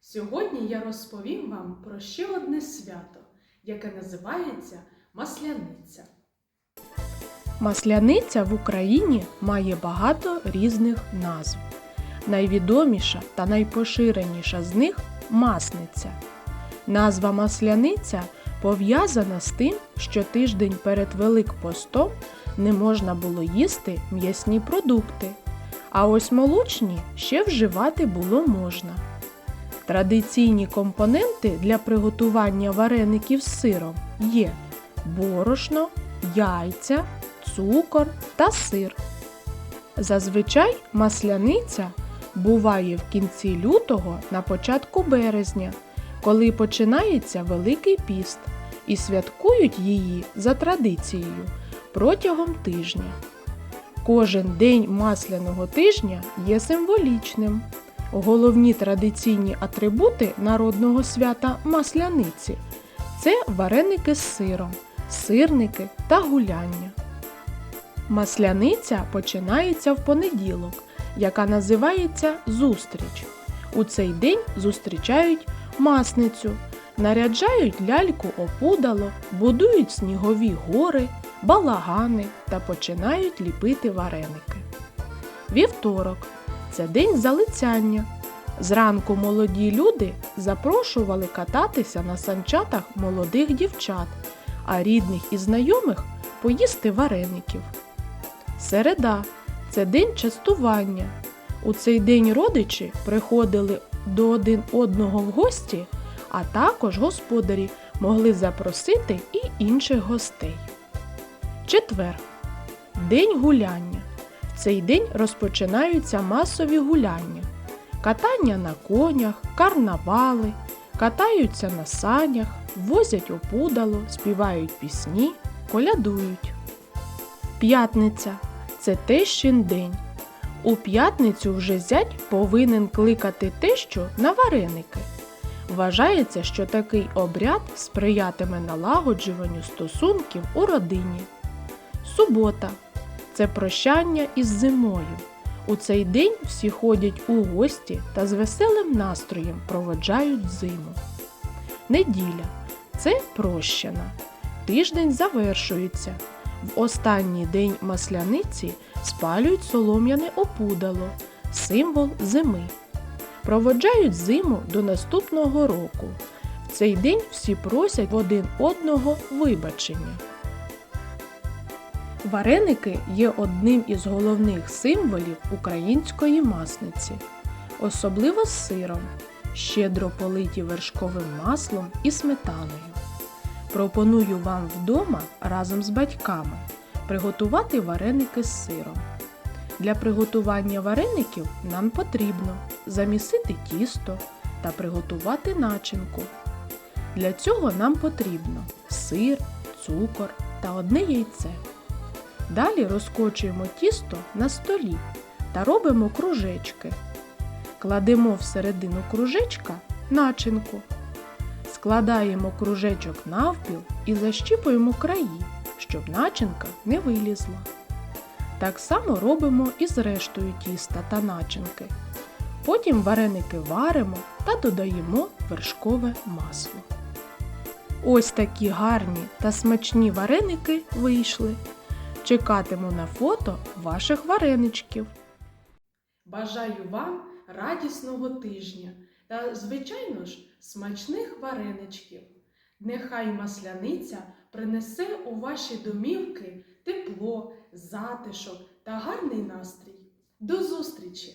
Сьогодні я розповім вам про ще одне свято, яке називається Масляниця. Масляниця в Україні має багато різних назв. Найвідоміша та найпоширеніша з них масниця. Назва масляниця пов'язана з тим, що тиждень перед Великпостом не можна було їсти м'ясні продукти, а ось молочні ще вживати було можна. Традиційні компоненти для приготування вареників з сиром є борошно, яйця, цукор та сир. Зазвичай масляниця буває в кінці лютого на початку березня, коли починається Великий піст, і святкують її за традицією протягом тижня. Кожен день масляного тижня є символічним. Головні традиційні атрибути народного свята масляниці це вареники з сиром, сирники та гуляння. Масляниця починається в понеділок, яка називається зустріч. У цей день зустрічають масницю, наряджають ляльку опудало, будують снігові гори, балагани та починають ліпити вареники. Вівторок це день залицяння. Зранку молоді люди запрошували кататися на санчатах молодих дівчат, а рідних і знайомих поїсти вареників. Середа це день частування. У цей день родичі приходили до один одного в гості, а також господарі могли запросити і інших гостей. Четвер день гуляння. В цей день розпочинаються масові гуляння, катання на конях, карнавали, катаються на санях, возять опудало, співають пісні, колядують. П'ятниця це тещин день. У п'ятницю вже зять повинен кликати тещу на вареники. Вважається, що такий обряд сприятиме налагоджуванню стосунків у родині. Субота це прощання із зимою. У цей день всі ходять у гості та з веселим настроєм проводжають зиму. Неділя це прощана. Тиждень завершується. В останній день масляниці спалюють солом'яне опудало, символ зими. Проводжають зиму до наступного року. В цей день всі просять один одного вибачення. Вареники є одним із головних символів української масниці, особливо з сиром, щедро политі вершковим маслом і сметаною. Пропоную вам вдома разом з батьками приготувати вареники з сиром. Для приготування вареників нам потрібно замісити тісто та приготувати начинку. Для цього нам потрібно сир, цукор та одне яйце. Далі розкочуємо тісто на столі та робимо кружечки. Кладемо всередину кружечка начинку. Складаємо кружечок навпіл і защіпуємо краї, щоб начинка не вилізла. Так само робимо і з рештою тіста та начинки. Потім вареники варимо та додаємо вершкове масло. Ось такі гарні та смачні вареники вийшли. Чекатиму на фото ваших вареничків. Бажаю вам радісного тижня та, звичайно ж, смачних вареничків. Нехай масляниця принесе у ваші домівки тепло, затишок та гарний настрій. До зустрічі!